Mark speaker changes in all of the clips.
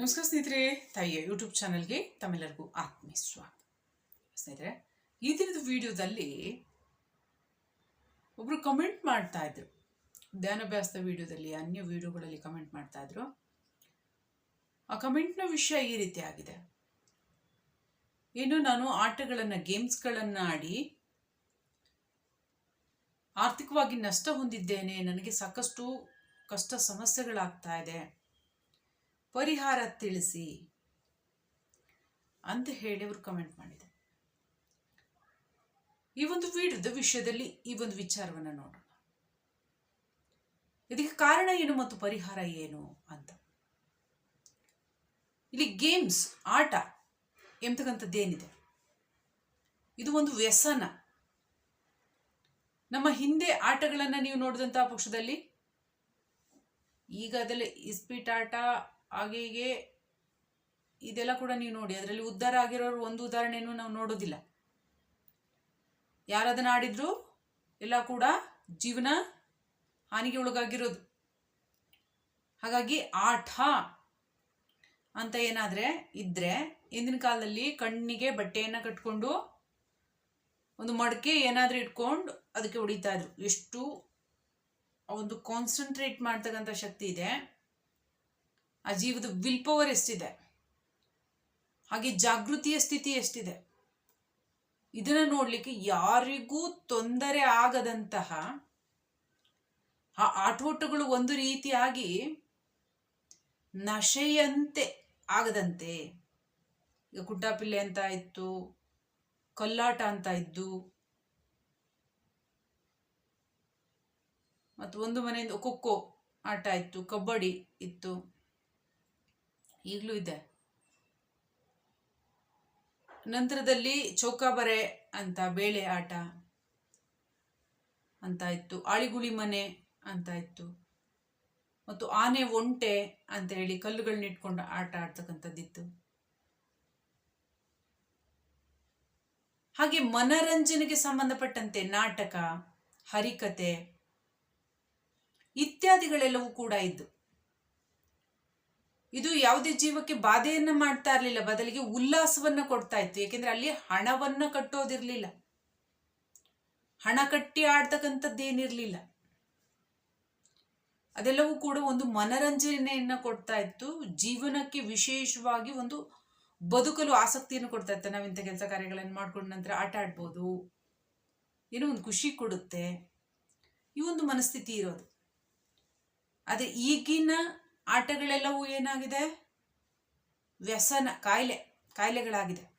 Speaker 1: ನಮಸ್ಕಾರ ಸ್ನೇಹಿತರೆ, ತಾಯಿಯ ಯೂಟ್ಯೂಬ್ ಚಾನಲ್ಗೆ ತಮ್ಮೆಲ್ಲರಿಗೂ ಆತ್ಮೀಯ ಸ್ವಾಗತ. ಸ್ನೇಹಿತರೆ, ಈ ದಿನದ ವಿಡಿಯೋದಲ್ಲಿ ಒಬ್ರು ಕಮೆಂಟ್ ಮಾಡ್ತಾ ಇದ್ರು. ಧ್ಯಾನಾಭ್ಯಾಸದ ವಿಡಿಯೋದಲ್ಲಿ, ಅನ್ಯ ವಿಡಿಯೋಗಳಲ್ಲಿ ಕಮೆಂಟ್ ಮಾಡ್ತಾ ಇದ್ರು. ಆ ಕಮೆಂಟ್ನ ವಿಷಯ ಈ ರೀತಿ ಆಗಿದೆ. ಏನು, ನಾನು ಆಟಗಳನ್ನು ಗೇಮ್ಸ್ಗಳನ್ನು ಆಡಿ ಆರ್ಥಿಕವಾಗಿ ನಷ್ಟ ಹೊಂದಿದ್ದೇನೆ, ನನಗೆ ಸಾಕಷ್ಟು ಕಷ್ಟ ಸಮಸ್ಯೆಗಳಾಗ್ತಾ ಇದೆ ಪರಿಹಾರ ತಿಳಿಸಿ ಅಂತ ಹೇಳಿ ಅವರು ಕಮೆಂಟ್ ಮಾಡಿದೆ ಈ ಒಂದು ವಿಡಿಯೋದ ವಿಷಯದಲ್ಲಿ ಈ ಒಂದು ವಿಚಾರವನ್ನು ನೋಡೋಣ. ಇದಕ್ಕೆ ಕಾರಣ ಏನು ಮತ್ತು ಪರಿಹಾರ ಏನು ಅಂತ. ಇಲ್ಲಿ ಗೇಮ್ಸ್ ಆಟ ಎಂಬತಕ್ಕಂಥದ್ದೇನಿದೆ ಇದು ಒಂದು ವ್ಯಸನ. ನಮ್ಮ ಹಿಂದೆ ಆಟಗಳನ್ನು ನೀವು ನೋಡಿದಂತಹ ಪಕ್ಷದಲ್ಲಿ ಈಗ ಅದರಲ್ಲಿ ಇಸ್ಪೀಟ್ ಆಟ ಹಾಗೆ ಹೀಗೆ ಇದೆಲ್ಲ ಕೂಡ ನೀವು ನೋಡಿ, ಅದರಲ್ಲಿ ಉದ್ಧಾರ ಆಗಿರೋರು ಒಂದು ಉದಾಹರಣೆಯನ್ನು ನಾವು ನೋಡೋದಿಲ್ಲ. ಯಾರದನ್ನ ಆಡಿದ್ರು ಎಲ್ಲ ಕೂಡ ಜೀವನ ಹಾನಿಗೆ ಒಳಗಾಗಿರೋದು. ಹಾಗಾಗಿ ಆಟ ಅಂತ ಏನಾದರೆ ಇದ್ದರೆ ಇಂದಿನ ಕಾಲದಲ್ಲಿ ಕಣ್ಣಿಗೆ ಬಟ್ಟೆಯನ್ನು ಕಟ್ಕೊಂಡು ಒಂದು ಮಡಕೆ ಏನಾದರೂ ಇಟ್ಕೊಂಡು ಅದಕ್ಕೆ ಹೊಡಿತಾ ಇದ್ರು. ಎಷ್ಟು ಒಂದು ಕಾನ್ಸಂಟ್ರೇಟ್ ಮಾಡ್ತಕ್ಕಂಥ ಶಕ್ತಿ ಇದೆ. ಆ ಜೀವದ ವಿಲ್ ಪವರ್ ಎಷ್ಟಿದೆ? ಹಾಗೆ ಜಾಗೃತಿಯ ಸ್ಥಿತಿ ಎಷ್ಟಿದೆ? ಇದನ್ನು ನೋಡಲಿಕ್ಕೆ ಯಾರಿಗೂ ತೊಂದರೆ ಆಗದಂತಹ ಆ ಆಟೋಟಗಳು ಒಂದು ರೀತಿಯಾಗಿ ನಶೆಯಂತೆ ಆಗದಂತೆ. ಈಗ ಕುಟ್ಟಾಪಿಲ್ಲೆ ಅಂತ ಇತ್ತು, ಕಲ್ಲಾಟ ಅಂತ ಇದ್ದು, ಮತ್ತು ಒಂದು ಮನೆಯಿಂದ ಖೋಖೋ ಆಟ ಇತ್ತು, ಕಬಡ್ಡಿ ಇತ್ತು. ಈಗಲೂ ಇದೆ. ನಂತರದಲ್ಲಿ ಚೌಕಾಬರೆ ಅಂತ ಬೇಳೆ ಆಟ ಅಂತ ಇತ್ತು, ಆಳಿಗುಳಿ ಮನೆ ಅಂತ ಇತ್ತು, ಮತ್ತು ಆನೆ ಒಂಟೆ ಅಂತ ಹೇಳಿ ಕಲ್ಲುಗಳನ್ನ ಇಟ್ಕೊಂಡು ಆಟ ಆಡ್ತಕ್ಕಂಥದ್ದಿತ್ತು. ಹಾಗೆ ಮನರಂಜನೆಗೆ ಸಂಬಂಧಪಟ್ಟಂತೆ ನಾಟಕ, ಹರಿಕತೆ ಇತ್ಯಾದಿಗಳೆಲ್ಲವೂ ಕೂಡ ಇದ್ದು. ಇದು ಯಾವುದೇ ಜೀವಕ್ಕೆ ಬಾಧೆಯನ್ನು ಮಾಡ್ತಾ ಇರಲಿಲ್ಲ. ಬದಲಿಗೆ ಉಲ್ಲಾಸವನ್ನ ಕೊಡ್ತಾ ಇತ್ತು. ಯಾಕೆಂದ್ರೆ ಅಲ್ಲಿ ಹಣವನ್ನ ಕಟ್ಟೋದಿರ್ಲಿಲ್ಲ. ಹಣ ಕಟ್ಟಿ ಆಡ್ತಕ್ಕಂಥದ್ದೇನಿರ್ಲಿಲ್ಲ ಅದೆಲ್ಲವೂ ಕೂಡ ಒಂದು ಮನರಂಜನೆಯನ್ನ ಕೊಡ್ತಾ ಇತ್ತು. ಜೀವನಕ್ಕೆ ವಿಶೇಷವಾಗಿ ಒಂದು ಬದುಕಲು ಆಸಕ್ತಿಯನ್ನು ಕೊಡ್ತಾ ಇತ್ತು. ನಾವಿಂಥ ಕೆಲಸ ಕಾರ್ಯಗಳನ್ನು ಮಾಡ್ಕೊಂಡ ನಂತರ ಆಟ ಆಡ್ಬೋದು. ಏನೋ ಒಂದು ಖುಷಿ ಕೊಡುತ್ತೆ. ಈ ಒಂದು ಮನಸ್ಥಿತಿ ಇರೋದು. ಆದರೆ ಈಗಿನ ಆಟಗಳೆಲ್ಲವೂ ಏನಾಗಿದೆ? ವ್ಯಸನ, ಕಾಯಿಲೆ, ಕಾಯಿಲೆಗಳಾಗಿದೆ.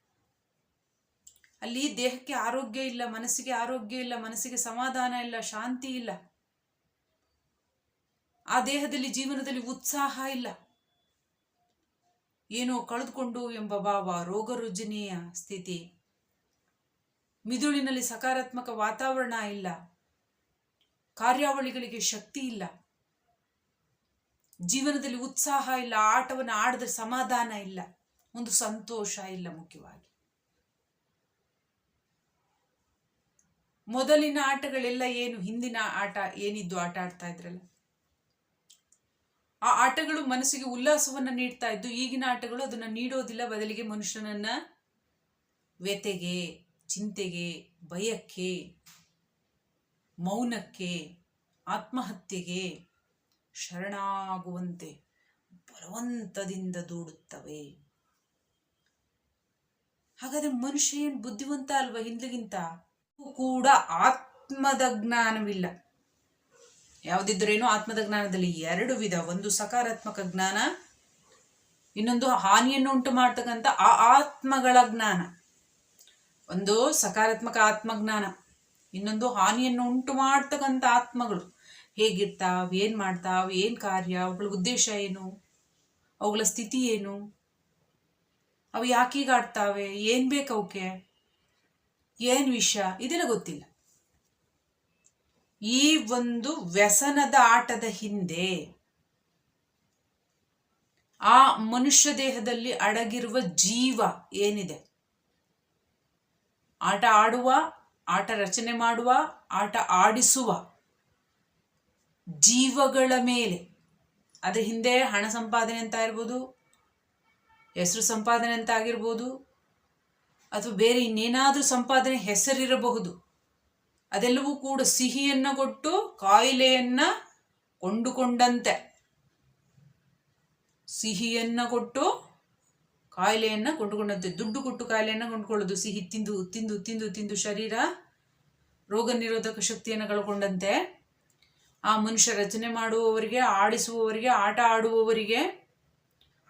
Speaker 1: ಅಲ್ಲಿ ದೇಹಕ್ಕೆ ಆರೋಗ್ಯ ಇಲ್ಲ, ಮನಸ್ಸಿಗೆ ಆರೋಗ್ಯ ಇಲ್ಲ, ಮನಸ್ಸಿಗೆ ಸಮಾಧಾನ ಇಲ್ಲ, ಶಾಂತಿ ಇಲ್ಲ. ಆ ದೇಹದಲ್ಲಿ, ಜೀವನದಲ್ಲಿ ಉತ್ಸಾಹ ಇಲ್ಲ. ಏನೋ ಕಳೆದುಕೊಂಡು ಎಂಬ ಭಾವ ರೋಗ ರುಜಿನಿಯ ಸ್ಥಿತಿ. ಮಿದುಳಿನಲ್ಲಿ ಸಕಾರಾತ್ಮಕ ವಾತಾವರಣ ಇಲ್ಲ. ಕಾರ್ಯಾವಳಿಗಳಿಗೆ ಶಕ್ತಿ ಇಲ್ಲ. ಜೀವನದಲ್ಲಿ ಉತ್ಸಾಹ ಇಲ್ಲ, ಆಟವನ್ನು ಆಡಿದ್ರೆ ಸಮಾಧಾನ ಇಲ್ಲ, ಒಂದು ಸಂತೋಷ ಇಲ್ಲ ಮುಖ್ಯವಾಗಿ. ಮೊದಲಿನ ಆಟಗಳೆಲ್ಲ ಏನು? ಹಿಂದಿನ ಆಟ, ಏನಿದ್ದು ಆಟ ಆಡ್ತಾ ಇದ್ರಲ್ಲ? ಆ ಆಟಗಳು ಮನಸ್ಸಿಗೆ ಉಲ್ಲಾಸವನ್ನ ನೀಡ್ತಾ ಇದ್ದು, ಈಗಿನ ಆಟಗಳು ಅದನ್ನ ನೀಡೋದಿಲ್ಲ, ಬದಲಿಗೆ ಮನುಷ್ಯನನ್ನ ವ್ಯತೆಗೆ ಚಿಂತೆಗೆ ಭಯಕ್ಕೆ ಮೌನಕ್ಕೆ, ಆತ್ಮಹತ್ಯೆಗೆ ಶರಣಾಗುವಂತೆ ಬಲವಂತದಿಂದ ದೂಡುತ್ತವೆ. ಹಾಗಾದ್ರೆ ಮನುಷ್ಯ ಏನು ಬುದ್ಧಿವಂತ ಅಲ್ವಾ ಹಿಂದಿಗಿಂತ ಕೂಡ ಆತ್ಮದ ಜ್ಞಾನವಿಲ್ಲ. ಯಾವುದಿದ್ರೇನು ಆತ್ಮದ ಜ್ಞಾನದಲ್ಲಿ ಎರಡು ವಿಧ. ಒಂದು ಸಕಾರಾತ್ಮಕ ಜ್ಞಾನ, ಇನ್ನೊಂದು ಹಾನಿಯನ್ನು ಉಂಟು ಮಾಡ್ತಕ್ಕಂಥ ಆ ಆತ್ಮಗಳ ಜ್ಞಾನ. ಒಂದು ಸಕಾರಾತ್ಮಕ ಆತ್ಮಜ್ಞಾನ, ಇನ್ನೊಂದು ಹಾನಿಯನ್ನು ಉಂಟು ಮಾಡ್ತಕ್ಕಂಥ ಆತ್ಮಗಳು. ಹೇಗಿರ್ತಾವ ಏನು ಮಾಡ್ತಾವ ಏನು ಕಾರ್ಯ ಅವುಗಳ ಉದ್ದೇಶ ಏನು ಅವುಗಳ ಸ್ಥಿತಿ ಏನು, ಅವು ಯಾಕೀಗಾಡ್ತಾವೆ ಏನು ಬೇಕು ಅವಕ್ಕೆ ಏನು ವಿಷಯ, ಇದೆಲ್ಲ ಗೊತ್ತಿಲ್ಲ. ಈ ಒಂದು ವ್ಯಸನದ ಆಟದ ಹಿಂದೆ ಆ ಮನುಷ್ಯ ದೇಹದಲ್ಲಿ ಅಡಗಿರುವ ಜೀವ ಏನಿದೆ? ಆಟ ಆಡುವ, ಆಟ ರಚನೆ ಮಾಡುವ, ಆಟ ಆಡಿಸುವ ಜೀವಗಳ ಮೇಲೆ. ಅದ ಹಿಂದೆ ಹಣ ಸಂಪಾದನೆ ಅಂತ ಇರ್ಬೋದು, ಹೆಸರು ಸಂಪಾದನೆ ಅಂತ ಆಗಿರ್ಬೋದು, ಅಥವಾ ಬೇರೆ ಇನ್ನೇನಾದರೂ ಸಂಪಾದನೆ ಹೆಸರಿರಬಹುದು. ಅದೆಲ್ಲವೂ ಕೂಡ ಸಿಹಿಯನ್ನು ಕೊಟ್ಟು ಕಾಯಿಲೆಯನ್ನು ಕೊಂಡುಕೊಂಡಂತೆ. ಸಿಹಿಯನ್ನು ಕೊಟ್ಟು ಕಾಯಿಲೆಯನ್ನು ಕೊಂಡುಕೊಂಡಂತೆ. ದುಡ್ಡು ಕೊಟ್ಟು ಕಾಯಿಲೆಯನ್ನು ಕೊಂಡುಕೊಳ್ಳೋದು. ಸಿಹಿ ತಿಂದು ತಿಂದು ತಿಂದು ತಿಂದು ಶರೀರ ರೋಗ ನಿರೋಧಕ ಶಕ್ತಿಯನ್ನು ಕಳ್ಕೊಂಡಂತೆ. ಆ ಮನುಷ್ಯ ರಚನೆ ಮಾಡುವವರಿಗೆ, ಆಡಿಸುವವರಿಗೆ, ಆಟ ಆಡುವವರಿಗೆ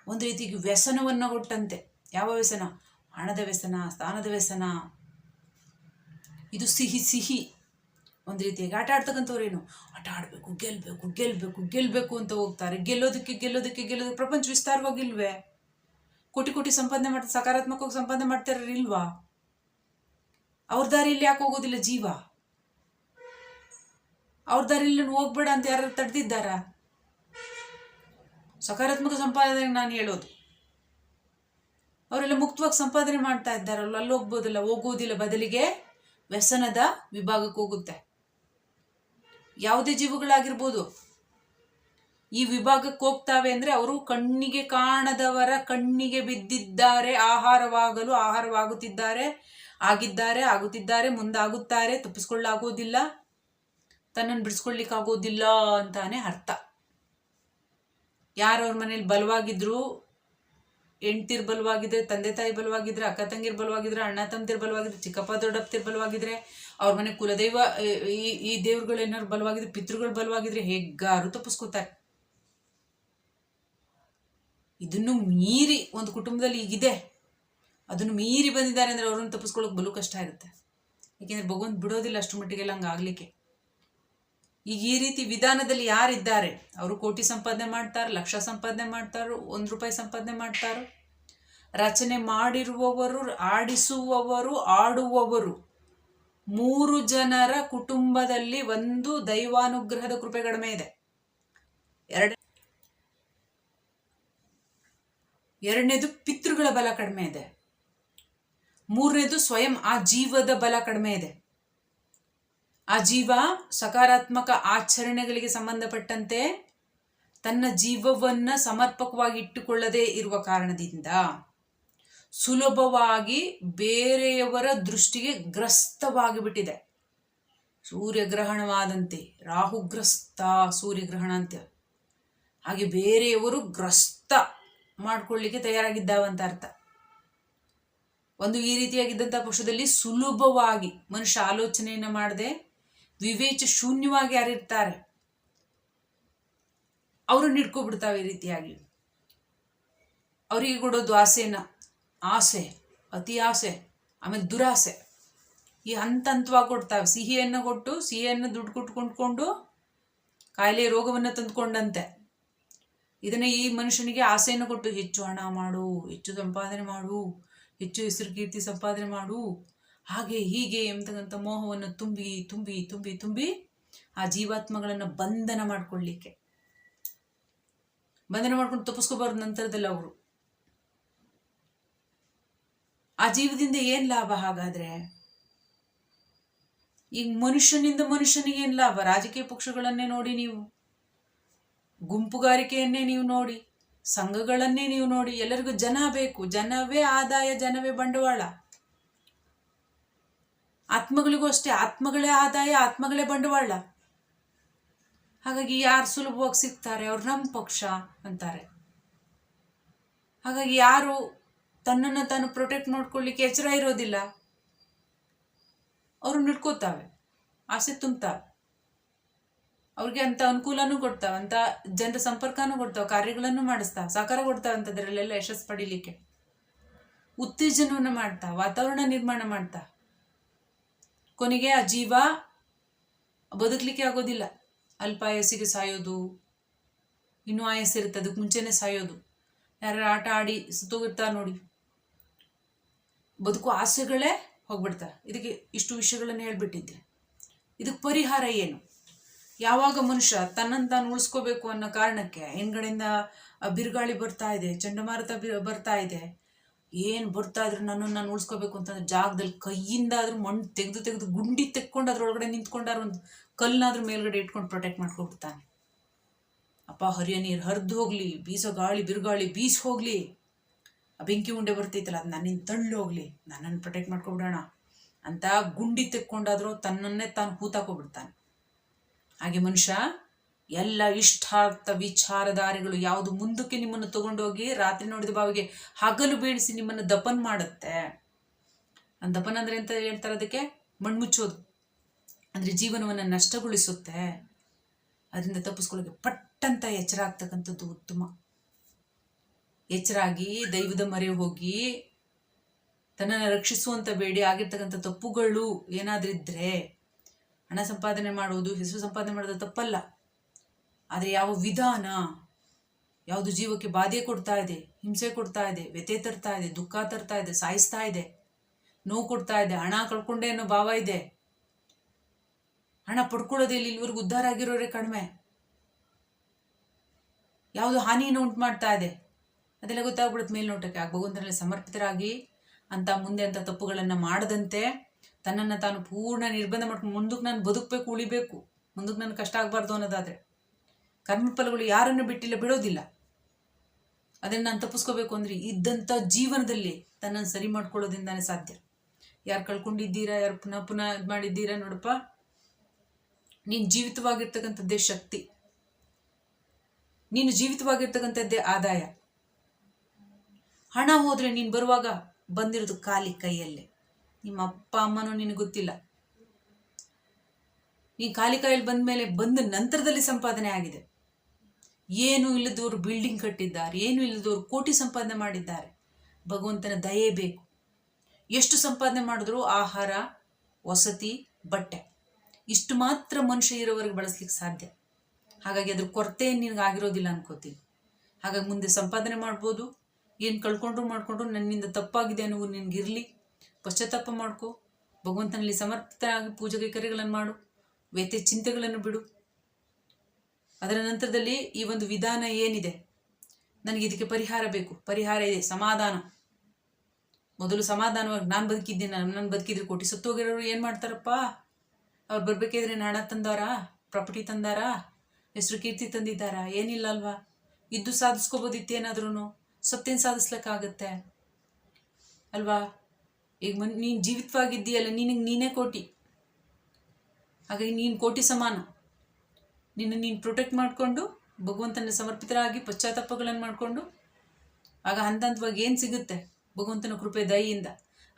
Speaker 1: ಒಂದು ರೀತಿಗೆ ವ್ಯಸನವನ್ನು ಕೊಟ್ಟಂತೆ ಯಾವ ವ್ಯಸನ? ಹಣದ ವ್ಯಸನ, ಸ್ಥಾನದ ವ್ಯಸನ. ಇದು ಸಿಹಿ ಸಿಹಿ. ಒಂದು ರೀತಿಯಾಗಿ ಆಟ ಆಡ್ತಕ್ಕಂಥವ್ರೇನು ಆಟ ಆಡಬೇಕು ಗೆಲ್ಲಬೇಕು ಗೆಲ್ಲಬೇಕು ಗೆಲ್ಲಬೇಕು ಅಂತ ಹೋಗ್ತಾರೆ. ಗೆಲ್ಲೋದಕ್ಕೆ ಗೆಲ್ಲೋದಕ್ಕೆ ಗೆಲ್ಲೋದಕ್ಕೆ ಪ್ರಪಂಚ ವಿಸ್ತಾರವಾಗಿಲ್ವೇ ಕೋಟಿ ಕೋಟಿ ಸಂಪಾದನೆ ಮಾಡ್ತಾರೆ ಸಕಾರಾತ್ಮಕವಾಗಿ ಸಂಪಾದನೆ ಮಾಡ್ತಾರ ಇಲ್ವಾ? ಅವ್ರ ದಾರಿಯಲ್ಲಿ ಯಾಕೆ ಹೋಗೋದಿಲ್ಲ ಜೀವ? ಅವ್ರ ಹೋಗಬೇಡ ಹೋಗ್ಬೇಡ ಅಂತ ಯಾರು ತಡೆದಿದ್ದಾರ? ಸಕಾರಾತ್ಮಕ ಸಂಪಾದನೆ ನಾನು ಹೇಳೋದು. ಅವರೆಲ್ಲ ಮುಕ್ತವಾಗಿ ಸಂಪಾದನೆ ಮಾಡ್ತಾ ಇದ್ದಾರಲ್ಲ ಅಲ್ಲಿ ಹೋಗ್ಬೋದಲ್ಲ ಹೋಗೋದಿಲ್ಲ ಬದಲಿಗೆ ವ್ಯಸನದ ವಿಭಾಗಕ್ಕೆ ಹೋಗುತ್ತೆ. ಯಾವುದೇ ಜೀವಗಳಾಗಿರ್ಬೋದು. ಈ ವಿಭಾಗಕ್ಕೆ ಹೋಗ್ತಾವೆ ಅಂದ್ರೆ ಅವರು ಕಣ್ಣಿಗೆ ಕಾಣದವರ ಕಣ್ಣಿಗೆ ಬಿದ್ದಿದ್ದಾರೆ. ಆಹಾರವಾಗಲು ಆಹಾರವಾಗುತ್ತಿದ್ದಾರೆ. ಆಗಿದ್ದಾರೆ, ಆಗುತ್ತಿದ್ದಾರೆ, ಮುಂದಾಗುತ್ತಾರೆ ತಪ್ಪಿಸ್ಕೊಳ್ಳಾಗೋದಿಲ್ಲ ತನ್ನನ್ನು ಬಿಡಿಸ್ಕೊಳ್ಳಿಕ್ಕಾಗೋದಿಲ್ಲ ಅಂತಾನೆ ಅರ್ಥ. ಯಾರವ್ರ ಮನೇಲಿ ಬಲವಾಗಿದ್ರು, ಹೆಂಡ್ತಿರ್ ಬಲವಾಗಿದ್ರೆ, ತಂದೆ ತಾಯಿ ಬಲವಾಗಿದ್ರೆ, ಅಕ್ಕ ತಂಗಿರ್ ಬಲವಾಗಿದ್ರೆ, ಅಣ್ಣ ತಮ್ಮದಿರ್ ಬಲವಾಗಿದ್ರೆ, ಚಿಕ್ಕಪ್ಪ ದೊಡ್ಡಪ್ಪತಿರ್ ಬಲವಾಗಿದ್ರೆ, ಅವ್ರ ಮನೆ ಕುಲದೈವ, ಈ ಈ ದೇವ್ರುಗಳು ಏನಾದ್ರು ಬಲವಾಗಿದ್ರೆ, ಪಿತೃಗಳು ಬಲವಾಗಿದ್ರೆ ಹೇಗಾರು ತಪ್ಪಿಸ್ಕೋತಾರೆ. ಇದನ್ನು ಮೀರಿ ಒಂದು ಕುಟುಂಬದಲ್ಲಿ ಈಗಿದೆ. ಅದನ್ನು ಮೀರಿ ಬಂದಿದ್ದಾರೆ ಅಂದ್ರೆ ಅವ್ರನ್ನ ತಪ್ಪಿಸ್ಕೊಳ್ಳೋಕೆ ಬಲು ಕಷ್ಟ ಇರುತ್ತೆ. ಯಾಕೆಂದ್ರೆ ಭಗವಂತ ಬಿಡೋದಿಲ್ಲ ಅಷ್ಟು ಮಟ್ಟಿಗೆಲ್ಲ ಹಂಗೆ ಆಗ್ಲಿಕ್ಕೆ ಈಗ ಈ ರೀತಿ ವಿಧಾನದಲ್ಲಿ ಯಾರಿದ್ದಾರೆ? ಅವರು ಕೋಟಿ ಸಂಪಾದನೆ ಮಾಡ್ತಾರೆ, ಲಕ್ಷ ಸಂಪಾದನೆ ಮಾಡ್ತಾರೋ, ಒಂದು ರೂಪಾಯಿ ಸಂಪಾದನೆ ಮಾಡ್ತಾರೋ? ರಚನೆ ಮಾಡಿರುವವರು, ಆಡಿಸುವವರು, ಆಡುವವರು. ಮೂರು ಜನರ ಕುಟುಂಬದಲ್ಲಿ ಒಂದು ದೈವಾನುಗ್ರಹದ ಕೃಪೆ ಕಡಿಮೆ ಇದೆ. ಎರಡ ಎರಡನೇದು ಪಿತೃಗಳ ಬಲ ಕಡಿಮೆ ಇದೆ. ಮೂರನೇದು ಸ್ವಯಂ ಆ ಜೀವದ ಬಲ ಕಡಿಮೆ ಇದೆ. ಆ ಜೀವ ಸಕಾರಾತ್ಮಕ ಆಚರಣೆಗಳಿಗೆ ಸಂಬಂಧಪಟ್ಟಂತೆ ತನ್ನ ಜೀವವನ್ನ ಸಮರ್ಪಕವಾಗಿ ಇಟ್ಟುಕೊಳ್ಳದೇ ಇರುವ ಕಾರಣದಿಂದ ಸುಲಭವಾಗಿ ಬೇರೆಯವರ ದೃಷ್ಟಿಗೆ ಗ್ರಸ್ತವಾಗಿ ಬಿಟ್ಟಿದೆ ಸೂರ್ಯಗ್ರಹಣವಾದಂತೆ, ರಾಹುಗ್ರಸ್ತ ಸೂರ್ಯಗ್ರಹಣ ಅಂತ. ಹಾಗೆ ಬೇರೆಯವರು ಗ್ರಸ್ತ ಮಾಡಿಕೊಳ್ಳಿಕ್ಕೆ ತಯಾರಾಗಿದ್ದಾವಂತ ಅರ್ಥ. ಒಂದು ಈ ರೀತಿಯಾಗಿದ್ದಂಥ ಪಕ್ಷದಲ್ಲಿ ಸುಲಭವಾಗಿ ಮನುಷ್ಯ ಆಲೋಚನೆಯನ್ನು ಮಾಡದೆ ವಿವೇಚ ಶೂನ್ಯವಾಗಿ ಯಾರಿರ್ತಾರೆ? ಅವರು ನಿಡ್ಕೊಬಿಡ್ತಾವೆ ಈ ರೀತಿಯಾಗಿ. ಅವರಿಗೆ ಕೊಡೋದು ಆಸೆನ ಆಸೆ, ಅತಿ ಆಸೆ, ಆಮೇಲೆ ದುರಾಸೆ. ಈ ಹಂತ ಹಂತವಾಗಿ ಕೊಡ್ತಾವೆ. ಸಿಹಿಯನ್ನು ಕೊಟ್ಟು, ಸಿಹಿಯನ್ನು ದುಡ್ಡು ಕೊಟ್ಟು ಕೊಂಡ್ಕೊಂಡು ಕಾಯಿಲೆ ರೋಗವನ್ನು ತಂದುಕೊಂಡಂತೆ. ಇದನ್ನ ಈ ಮನುಷ್ಯನಿಗೆ ಆಸೆಯನ್ನು ಕೊಟ್ಟು, ಹೆಚ್ಚು ಹಣ ಮಾಡು, ಹೆಚ್ಚು ಸಂಪಾದನೆ ಮಾಡು, ಹೆಚ್ಚು ಹೆಸರು ಕೀರ್ತಿ ಸಂಪಾದನೆ ಮಾಡು ಹಾಗೆ ಹೀಗೆ ಎಂತಕ್ಕಂಥ ಮೋಹವನ್ನು ತುಂಬಿ ತುಂಬಿ ತುಂಬಿ ತುಂಬಿ ಆ ಜೀವಾತ್ಮಗಳನ್ನು ಬಂಧನ ಮಾಡ್ಕೊಳ್ಳಿಕ್ಕೆ. ಬಂಧನ ಮಾಡ್ಕೊಂಡು ತಪ್ಪಿಸ್ಕೋಬಾರ್ದು ನಂತರದಲ್ಲಿ ಅವರು. ಆ ಜೀವದಿಂದ ಏನು ಲಾಭ ಹಾಗಾದ್ರೆ? ಈಗ ಮನುಷ್ಯನಿಂದ ಮನುಷ್ಯನಿಗೆ ಏನ್ ಲಾಭ? ರಾಜಕೀಯ ಪಕ್ಷಗಳನ್ನೇ ನೋಡಿ ನೀವು. ಗುಂಪುಗಾರಿಕೆಯನ್ನೇ ನೀವು ನೋಡಿ. ಸಂಘಗಳನ್ನೇ ನೀವು ನೋಡಿ. ಎಲ್ಲರಿಗೂ ಜನ ಬೇಕು. ಜನವೇ ಆದಾಯ, ಜನವೇ ಬಂಡವಾಳ. ಆತ್ಮಗಳಿಗೂ ಅಷ್ಟೇ, ಆತ್ಮಗಳೇ ಆದಾಯ, ಆತ್ಮಗಳೇ ಬಂಡವಾಳ. ಹಾಗಾಗಿ ಯಾರು ಸುಲಭವಾಗಿ ಸಿಗ್ತಾರೆ? ಅವ್ರು ನಮ್ಮ ಪಕ್ಷ ಅಂತಾರೆ. ಹಾಗಾಗಿ ಯಾರು ತನ್ನನ್ನು ತಾನು ಪ್ರೊಟೆಕ್ಟ್ ಮಾಡ್ಕೊಳ್ಳಿಕ್ಕೆ ಎಚ್ಚರ ಇರೋದಿಲ್ಲ, ಅವರು ನಿಡ್ಕೋತಾವೆ ಆಸೆ ತುಂಬ್ತಾವೆ. ಅವ್ರಿಗೆ ಅಂತ ಅನುಕೂಲನೂ ಕೊಡ್ತಾವೆ, ಅಂತ ಜನರ ಸಂಪರ್ಕನೂ ಕೊಡ್ತಾವೆ, ಕಾರ್ಯಗಳನ್ನು ಮಾಡಿಸ್ತಾವೆ, ಸಹಕಾರ ಕೊಡ್ತಾವೆ ಅಂತದ್ರಲ್ಲೆಲ್ಲ ಯಶಸ್ಸು ಪಡೀಲಿಕ್ಕೆ. ಉತ್ತೇಜನವನ್ನು ಮಾಡ್ತಾ ವಾತಾವರಣ ನಿರ್ಮಾಣ ಮಾಡ್ತಾ ಕೊನೆಗೆ ಆ ಜೀವ ಬದುಕಲಿಕ್ಕೆ ಆಗೋದಿಲ್ಲ. ಅಲ್ಪಾಯಸ್ಸಿಗೆ ಸಾಯೋದು, ಇನ್ನೂ ಆಯಸ್ಸಿರುತ್ತೆ ಅದಕ್ಕೆ ಮುಂಚೆನೆ ಸಾಯೋದು. ಯಾರು ಆಟ ಆಡಿ ಸುತ್ತೋಗಿರ್ತಾ ನೋಡಿ. ಬದುಕು ಆಸೆಗಳೇ ಹೋಗ್ಬಿಡ್ತಾರೆ ಇದಕ್ಕೆ ಇಷ್ಟು ವಿಷಯಗಳನ್ನು ಹೇಳ್ಬಿಟ್ಟಿದ್ದೆ. ಇದಕ್ಕೆ ಪರಿಹಾರ ಏನು? ಯಾವಾಗ ಮನುಷ್ಯ ತನ್ನನ್ನು ತಾನು ಉಳಿಸ್ಕೋಬೇಕು ಅನ್ನೋ ಕಾರಣಕ್ಕೆ ಹಿಂದ್ಗಡೆಯಿಂದ ಬಿರುಗಾಳಿ ಬರ್ತಾ ಇದೆ, ಚಂಡಮಾರುತ ಬರ್ತಾ ಇದೆ ಏನು ಬರ್ತಾ ಇದ್ರು ನನ್ನನ್ನು ನಾನು ಉಳಿಸ್ಕೋಬೇಕು ಅಂತಂದ್ರೆ ಜಾಗದಲ್ಲಿ ಕೈಯಿಂದ ಆದ್ರೂ ಮಣ್ಣು ತೆಗೆದು ತೆಗೆದು ಗುಂಡಿ ತೆಕ್ಕೊಂಡು ಅದ್ರೊಳಗಡೆ ನಿಂತ್ಕೊಂಡಾರ ಒಂದು ಕಲ್ಲನಾದ್ರೂ ಮೇಲ್ಗಡೆ ಇಟ್ಕೊಂಡು ಪ್ರೊಟೆಕ್ಟ್ ಮಾಡ್ಕೊಬಿಡ್ತಾನೆ ಅಪ್ಪ ಹರಿಯ ನೀರು ಹರಿದು ಹೋಗ್ಲಿ, ಬೀಸೋ ಗಾಳಿ, ಬಿರುಗಾಳಿ ಬೀಸ್ ಹೋಗ್ಲಿ. ಆ ಬೆಂಕಿ ಉಂಡೆ ಬರ್ತೈತಲ್ಲ, ಅದು ನನ್ನ ತಳ್ಳಿ ಹೋಗ್ಲಿ. ನನ್ನನ್ನು ಪ್ರೊಟೆಕ್ಟ್ ಮಾಡ್ಕೊಬಿಡೋಣ. ಅಂತ ಗುಂಡಿ ತೆಕ್ಕೊಂಡಾದ್ರೂ ತನ್ನನ್ನೇ ತಾನು ಹೂತಾಕೋಬಿಡ್ತಾನೆ ಹಾಗೆ ಮನುಷ್ಯ ಎಲ್ಲ ಇಷ್ಟಾರ್ಥ ವಿಚಾರಧಾರೆಗಳು ಯಾವುದು ಮುಂದಕ್ಕೆ ನಿಮ್ಮನ್ನು ತಗೊಂಡೋಗಿ ರಾತ್ರಿ ನೋಡಿದ ಬಾವಿಗೆ ಹಗಲು ಬೀಳಿಸಿ ನಿಮ್ಮನ್ನು ದಪನ್ ಮಾಡುತ್ತೆ. ದಪನ್ ಅಂದ್ರೆ ಎಂತ ಹೇಳ್ತಾರೆ ಅದಕ್ಕೆ? ಮಣ್ಮುಚ್ಚೋದು. ಅಂದರೆ ಜೀವನವನ್ನು ನಷ್ಟಗೊಳಿಸುತ್ತೆ. ಅದರಿಂದ ತಪ್ಪಿಸ್ಕೊಳ್ಳೋಕೆ ಪಟ್ಟಂತ ಎಚ್ಚರ ಆಗ್ತಕ್ಕಂಥದ್ದು ಉತ್ತಮ. ಎಚ್ಚರಾಗಿ ದೈವದ ಮರೆ ಹೋಗಿ ತನ್ನನ್ನು ರಕ್ಷಿಸುವಂತ ಬೇಡಿ ಆಗಿರ್ತಕ್ಕಂಥ ತಪ್ಪುಗಳು ಏನಾದ್ರಿದ್ರೆ ಹಣ ಸಂಪಾದನೆ ಮಾಡುವುದು, ಹೆಸರು ಸಂಪಾದನೆ ಮಾಡೋದು ತಪ್ಪಲ್ಲ. ಆದರೆ ಯಾವ ವಿಧಾನ, ಯಾವುದು ಜೀವಕ್ಕೆ ಬಾಧೆ ಕೊಡ್ತಾ ಇದೆ, ಹಿಂಸೆ ಕೊಡ್ತಾ ಇದೆ, ವ್ಯಥೆ ತರ್ತಾ ಇದೆ, ದುಃಖ ತರ್ತಾ ಇದೆ, ಸಾಯಿಸ್ತಾ ಇದೆ, ನೋವು ಕೊಡ್ತಾ ಇದೆ, ಹಣ ಕಳ್ಕೊಂಡೆ ಅನ್ನೋ ಭಾವ ಇದೆ. ಹಣ ಪಡ್ಕೊಳ್ಳೋದೇ ಇಲ್ಲಿ ಇಲ್ಲಿವರೆಗೂ ಉದ್ಧಾರ ಆಗಿರೋರೇ ಕಡಿಮೆ. ಯಾವುದು ಹಾನಿಯನ್ನು ಉಂಟು ಮಾಡ್ತಾ ಇದೆ. ಅದೆಲ್ಲ ಗೊತ್ತಾಗ್ಬಿಡುತ್ತೆ ಮೇಲ್ನೋಟಕ್ಕೆ. ಆ ಭಗವಂತನಲ್ಲಿ ಸಮರ್ಪಿತರಾಗಿ ಅಂತ ಮುಂದೆ ಅಂತ ತಪ್ಪುಗಳನ್ನು ಮಾಡದಂತೆ ತನ್ನನ್ನು ತಾನು ಪೂರ್ಣ ನಿರ್ಬಂಧ ಮಾಡ್ಕೊಂಡು ಮುಂದಕ್ಕೆ ನಾನು ಬದುಕಬೇಕು, ಉಳಿಬೇಕು. ಮುಂದಕ್ಕೆ ನನಗೆ ಕಷ್ಟ ಆಗಬಾರ್ದು ಅನ್ನೋದಾದರೆ. ಕರ್ಮಫಲಗಳು ಯಾರನ್ನು ಬಿಟ್ಟಿಲ್ಲ, ಬಿಡೋದಿಲ್ಲ. ಅದನ್ನು ನಾನು ತಪ್ಪಿಸ್ಕೋಬೇಕು ಅಂದರೆ ಇದ್ದಂಥ ಜೀವನದಲ್ಲಿ ತನ್ನನ್ನು ಸರಿ ಮಾಡ್ಕೊಳ್ಳೋದ್ರಿಂದಾನೇ ಸಾಧ್ಯ. ಯಾರು ಕಳ್ಕೊಂಡಿದ್ದೀರಾ, ಯಾರು ಪುನಃ ಪುನಃ ಇದು ಮಾಡಿದ್ದೀರಾ ನೋಡಪ್ಪ. ನೀನು ಜೀವಿತವಾಗಿರ್ತಕ್ಕಂಥದ್ದೇ ಶಕ್ತಿ. ನೀನು ಜೀವಿತವಾಗಿರ್ತಕ್ಕಂಥದ್ದೇ ಆದಾಯ. ಹಣ ಹೋದರೆ ನೀನು ಬರುವಾಗ ಬಂದಿರೋದು ಖಾಲಿ ಕೈಯಲ್ಲೇ. ನಿಮ್ಮ ಅಪ್ಪ, ಅಮ್ಮನೂ ನಿನಗೆ ಗೊತ್ತಿಲ್ಲ. ನೀನು ಖಾಲಿ ಕೈಯಲ್ಲಿ ಬಂದ ಮೇಲೆ ಬಂದ ನಂತರದಲ್ಲಿ ಸಂಪಾದನೆ ಆಗಿದೆ. ಏನು ಇಲ್ಲದವರು ಬಿಲ್ಡಿಂಗ್ ಕಟ್ಟಿದ್ದಾರೆ, ಏನು ಇಲ್ಲದವರು ಕೋಟಿ ಸಂಪಾದನೆ ಮಾಡಿದ್ದಾರೆ. ಭಗವಂತನ ದಯೆ ಬೇಕು. ಎಷ್ಟು ಸಂಪಾದನೆ ಮಾಡಿದ್ರು ಆಹಾರ, ವಸತಿ, ಬಟ್ಟೆ, ಇಷ್ಟು ಮಾತ್ರ ಮನುಷ್ಯ ಇರೋವರೆಗೆ ಬಳಸ್ಲಿಕ್ಕೆ ಸಾಧ್ಯ. ಹಾಗಾಗಿ ಅದ್ರ ಕೊರತೆ ನಿನಗೆ ಆಗಿರೋದಿಲ್ಲ ಅನ್ಕೋತೀನಿ. ಹಾಗಾಗಿ ಮುಂದೆ ಸಂಪಾದನೆ ಮಾಡ್ಬೋದು, ಏನು ಕಳ್ಕೊಂಡ್ರು ಮಾಡಿಕೊಂಡ್ರು ನನ್ನಿಂದ ತಪ್ಪಾಗಿದೆ ಅನ್ನೋ ನಿನಗಿರಲಿ. ಪಶ್ಚಾತ್ತಾಪ ಮಾಡ್ಕೊ. ಭಗವಂತನಲ್ಲಿ ಸಮರ್ಪಿತರಾಗಿ ಪೂಜೆ ಕೈಕರ್ಯಗಳನ್ನು ಮಾಡು. ವ್ಯಥೆ ಚಿಂತೆಗಳನ್ನು ಬಿಡು. ಅದರ ನಂತರದಲ್ಲಿ ಈ ಒಂದು ವಿಧಾನ ಏನಿದೆ? ನನಗೆ ಇದಕ್ಕೆ ಪರಿಹಾರ ಬೇಕು. ಪರಿಹಾರ ಇದೆ. ಸಮಾಧಾನ. ಮೊದಲು ಸಮಾಧಾನವಾಗಿ ನಾನು ಬದುಕಿದ್ದೀನಿ. ನಾನು ಬದುಕಿದ್ರೆ ಕೋಟಿ ಸತ್ತೋಗಿರೋರು ಏನು ಮಾಡ್ತಾರಪ್ಪ? ಅವ್ರು ಬರಬೇಕಿದ್ರೆ ಹಣ ತಂದಾರಾ? ಪ್ರಾಪರ್ಟಿ ತಂದಾರಾ? ಹೆಸರು ಕೀರ್ತಿ ತಂದಿದ್ದಾರಾ? ಏನಿಲ್ಲ ಅಲ್ವಾ? ಇದ್ದು ಸಾಧಿಸ್ಕೋಬೋದಿತ್ತು ಏನಾದ್ರೂ ಸತ್ತೇನು ಸಾಧಿಸ್ಲಿಕ್ಕಾಗತ್ತೆ? ಅಲ್ವಾ? ಈಗ ಮನ್, ನೀನು ಜೀವಿತವಾಗಿದ್ದೀಯಲ್ಲ, ನಿನಗೆ ನೀನೇ ಕೋಟಿ. ಹಾಗಾಗಿ ನೀನು ಕೋಟಿ ಸಮಾನ. ನಿನ್ನ ನೀನು ಪ್ರೊಟೆಕ್ಟ್ ಮಾಡಿಕೊಂಡು, ಭಗವಂತನ ಸಮರ್ಪಿತರಾಗಿ ಪಶ್ಚಾತ್ತಾಪಗಳನ್ನು ಮಾಡಿಕೊಂಡು, ಆಗ ಹಂತ ಹಂತವಾಗಿ ಏನು ಸಿಗುತ್ತೆ? ಭಗವಂತನ ಕೃಪೆ ದಯೆಯಿಂದ.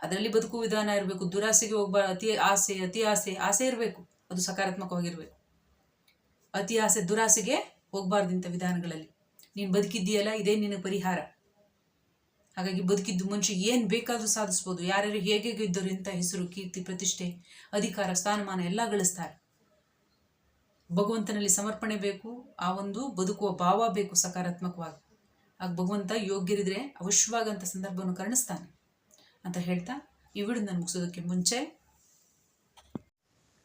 Speaker 1: ಅದರಲ್ಲಿ ಬದುಕು ವಿಧಾನ ಇರಬೇಕು. ದುರಾಸೆಗೆ ಹೋಗ್ಬ, ಅತಿ ಆಸೆ ಅತಿ ಆಸೆ ಆಸೆ ಇರಬೇಕು. ಅದು ಸಕಾರಾತ್ಮಕವಾಗಿರಬೇಕು. ಅತಿ ಆಸೆ, ದುರಾಸೆಗೆ ಹೋಗ್ಬಾರ್ದಿಂಥ ವಿಧಾನಗಳಲ್ಲಿ. ನೀನು ಬದುಕಿದ್ದೀಯಲ್ಲ, ಇದೇ ನಿನಗೆ ಪರಿಹಾರ. ಹಾಗಾಗಿ ಬದುಕಿದ್ದು ಮನುಷ್ಯ ಏನು ಬೇಕಾದರೂ ಸಾಧಿಸ್ಬೋದು. ಯಾರ್ಯಾರು ಹೇಗೆ ಇದ್ದರು ಇಂಥ ಹೆಸರು, ಕೀರ್ತಿ, ಪ್ರತಿಷ್ಠೆ, ಅಧಿಕಾರ, ಸ್ಥಾನಮಾನ ಎಲ್ಲ ಗಳಿಸ್ತಾರೆ. ಭಗವಂತನಲ್ಲಿ ಸಮರ್ಪಣೆ ಬೇಕು, ಆ ಒಂದು ಬದುಕುವ ಭಾವ ಬೇಕು ಸಕಾರಾತ್ಮಕವಾಗಿ. ಆಗ ಭಗವಂತ ಯೋಗ್ಯರಿದ್ರೆ ಅವಶ್ಯವಾಗಂಥ ಸಂದರ್ಭವನ್ನು ಕರ್ಣಿಸ್ತಾನೆ ಅಂತ ಹೇಳ್ತಾ ಈ ವಿಡಿಯೋ ನಾನು ಮುಗಿಸೋದಕ್ಕೆ ಮುಂಚೆ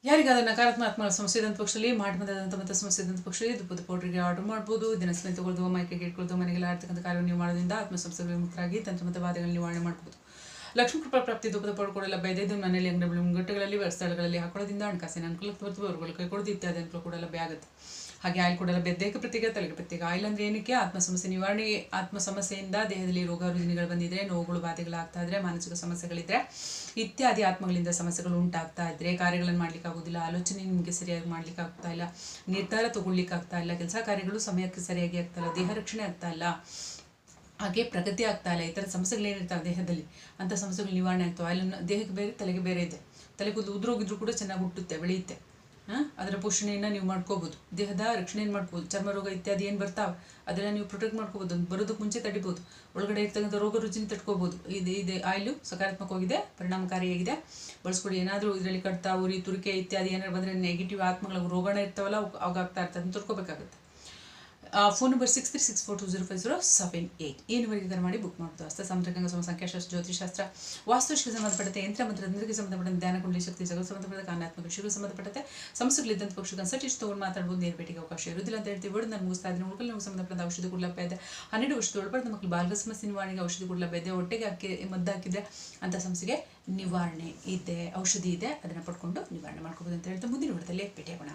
Speaker 1: ಯಾರಿಗಾದ ನಕಾರಾತ್ಮಕ ಸಮಸ್ಯೆ ಇದ್ದಂಥ ಪಕ್ಷದಲ್ಲಿ, ಮಾಡಿದಂಥ ಮತ್ತು ಸಮಸ್ಯೆ ಇದ್ದಂಥ ಪಕ್ಷದಲ್ಲಿ ದುಪ್ಪದ ಪೌಡ್ರಿಗೆ ಆರ್ಡರ್ ಮಾಡ್ಬೋದು. ದಿನ ಸಲ ತಗೊಳ್ಳೋದು ಮೈಕೆಗೆ ಇಟ್ಕೊಳ್ಳೋದು ಮನೆಗೆಲ್ಲ ಆಡ್ತಕ್ಕಂಥ ಕಾರ್ಯವನ್ನು ನೀವು ಮಾಡೋದ್ರಿಂದ ಆತ್ಮಸಂಸ್ಥೆಗಳು ಮುಕ್ತರಾಗಿ ತಂತ್ರ ಮತ್ತು ವಾದಗಳನ್ನು ನಿವಾರಣೆ ಮಾಡ್ಬೋದು. ಲಕ್ಷ್ಮೀ ಕೃಪಾ ಪ್ರಾಪ್ತಿ ದುಪ್ಪದ ಪಡ್ಕೊಳ್ಳೆಲ್ಲ ಬೈದೈದು ಮನೆಯಲ್ಲಿ ಅಂಗಡಿ ಮುಂಗಟ್ಟುಗಳಲ್ಲಿ ಸ್ಥಳಗಳಲ್ಲಿ ಹಾಕೊಳ್ಳೋದ್ರಿಂದ ಹಣಕಾಸಿನ ಅನುಕೂಲ ಬರ್ತವೆ. ಅವರುಗಳು ಕೈಕೊಡೋದು ಇತ್ಯಾದಿ ಅನುಕೂಲ ಕೂಡ ಲಭ್ಯ ಆಗುತ್ತೆ. ಹಾಗೆ ಆಯಿಲ್ ಕೊಡಲ್ಲ ದೇಹಕ್ಕೆ ಪ್ರತ್ಯೇಕ, ತಲೆಗೆ ಪ್ರತ್ಯೇಕ. ಆಯಿಲ್ ಅಂದ್ರೆ ಏನಕ್ಕೆ? ಆತ್ಮ ಸಮಸ್ಯೆ ನಿವಾರಣೆ ಆತ್ಮ ಸಮಸ್ಯೆಯಿಂದ ದೇಹದಲ್ಲಿ ರೋಗ ರುಜಿನಿಗಳು ಬಂದಿದ್ರೆ, ನೋವುಗಳು, ಬಾಧೆಗಳಾಗ್ತಾ ಇದ್ರೆ, ಮಾನಸಿಕ ಸಮಸ್ಯೆಗಳಿದ್ರೆ, ಇತ್ಯಾದಿ ಆತ್ಮಗಳಿಂದ ಸಮಸ್ಯೆಗಳು ಉಂಟಾಗ್ತಾ ಇದ್ರೆ, ಕಾರ್ಯಗಳನ್ನು ಮಾಡ್ಲಿಕ್ಕೆ ಆಗೋದಿಲ್ಲ ಆಲೋಚನೆ ನಿಮಗೆ ಸರಿಯಾಗಿ ಮಾಡ್ಲಿಕ್ಕೆ ಆಗ್ತಾ ಇಲ್ಲ, ನಿರ್ಧಾರ ತಗೊಳ್ಲಿಕ್ಕೆ ಆಗ್ತಾ ಇಲ್ಲ, ಕೆಲಸ ಕಾರ್ಯಗಳು ಸಮಯಕ್ಕೆ ಸರಿಯಾಗಿ ಆಗ್ತಾ ಇಲ್ಲ, ದೇಹ ರಕ್ಷಣೆ ಆಗ್ತಾ ಇಲ್ಲ, ಹಾಗೆ ಪ್ರಗತಿ ಆಗ್ತಾ ಇಲ್ಲ, ಈ ಥರ ಸಮಸ್ಯೆಗಳೇನಿರ್ತಾವೆ ದೇಹದಲ್ಲಿ? ಅಂಥ ಸಮಸ್ಯೆಗಳು ನಿವಾರಣೆ ಆಗ್ತವೆ. ಆಯಿಲ್ ದೇಹಕ್ಕೆ ಬೇರೆ, ತಲೆಗೆ ಬೇರೆ ಇದೆ. ತಲೆ ಕೂದಲು ಉದುರೋಗಿದ್ರು ಕೂಡ ಚೆನ್ನಾಗಿ ಹುಟ್ಟುತ್ತೆ, ಬೆಳೆಯುತ್ತೆ. ಅದರ ಪೋಷಣೆಯನ್ನು ನೀವು ಮಾಡ್ಕೋಬೋದು. ದೇಹದ ರಕ್ಷಣೆಯನ್ನು ಮಾಡ್ಬೋದು ಚರ್ಮ ರೋಗ ಇತ್ಯಾದಿ ಏನು ಬರ್ತಾವೆ, ಅದನ್ನು ನೀವು ಪ್ರೊಟೆಕ್ಟ್ ಮಾಡ್ಕೋಬೋದು. ಬರೋದಕ್ಕೆ ಮುಂಚೆ ತಡಿಬೋದು. ಒಳಗಡೆ ಇರ್ತಕ್ಕಂಥ ರೋಗ ರುಚಿನ ತಡ್ಕೋಬೋದು. ಇದು ಇದೆ ಆಯಿಲು ಸಕಾರಾತ್ಮಕವಾಗಿದೆ, ಪರಿಣಾಮಕಾರಿಯಾಗಿದೆ. ಬಳಸ್ಕೊಡಿ. ಏನಾದರೂ ಇದರಲ್ಲಿ ಕಡ್ತಾ, ಉರಿ, ತುರಿಕೆ ಇತ್ಯಾದಿ ಏನಾದ್ರು ಬಂದರೆ ನೆಗೆಟಿವ್ ಆತ್ಮಗಳ ರೋಗಣ ಇರ್ತಾವಲ್ಲ, ಅವು ಅವಾಗ ಆಗ್ತಾ ಇರ್ತದೆ. ಅದನ್ನು ತಡ್ಕೋಬೇಕಾಗುತ್ತೆ. Phone number six three six four two zero five zero seven eight ಏನು ಕರೆ ಮಾಡಿ ಬುಕ್ ಮಾಡ್ತು ಅಷ್ಟೇ ಸಾಂಪ್ರದಾಯಿಕ ಸಮ ಸಂಖ್ಯಾಶಾಸ್ತ್ರ ಜ್ಯೋತಿಷಾಸ್ತ್ರ ವಾಸ್ತುಶಿಗೆ ಸಂಬಂಧಪಟ್ಟಂತೆ ಯಂತ್ರ ಮಂತ್ರ ತಂತ್ರಕ್ಕೆ ಸಂಬಂಧಪಟ್ಟಂತೆ ಧ್ಯಾನ ಕುಂಡಲಿ, ಶಕ್ತಿ ಜಗತ್ ಸಂಬಂಧಪಟ್ಟ ಕಾನಾತ್ಮಕ ವಿಷಯಗಳು ಸಂಬಂಧಪಟ್ಟಂತೆ ಸಮಸ್ಯೆಗಳಿದ್ದಂಥ ಪಕ್ಷ ಕನ್ಸಲ್ಟೇಷನ್ ತೊಗೊಂಡು ಮಾತಾಡ್ಬೋದು. ನೇರ ಭೇಟಿಗೆ ಅವಕಾಶ ಇರುವುದಿಲ್ಲ ಅಂತ ಹೇಳ್ತೀವಿ. ನಾನು ಮುಗಿಸ್ತಾ ಇದ್ದೀನಿ. ಉಳ್ಕಲ್ಲಿ ನಮಗೆ ಸಂಬಂಧಪಟ್ಟ ಔಷಧಿ ಲಭ್ಯ ಇದೆ. ಹನ್ನೆರಡು ವರ್ಷದ ಒಳಪಡಿದ ಮಕ್ಕಳು ಬಾಲ್ಯ ಸಮಸ್ಯೆ ನಿವಾರಣೆಗೆ ಔಷಧಿ ಲಭ್ಯ ಇದೆ. ಹೊಟ್ಟೆಗೆ ಹಾಕಿ, ಮದ್ದು ಹಾಕಿದ್ರೆ ಅಂಥ ಸಮಸ್ಯೆಗೆ ನಿವಾರಣೆ ಇದೆ, ಔಷಧಿ ಇದೆ. ಅದನ್ನು ಪಡ್ಕೊಂಡು ನಿವಾರಣೆ ಮಾಡ್ಕೋಬೋದು ಅಂತ ಹೇಳ್ತಾ ಮುಂದಿನ ವಿಡದಲ್ಲಿ ಭೇಟಿಯಾಗೋಣ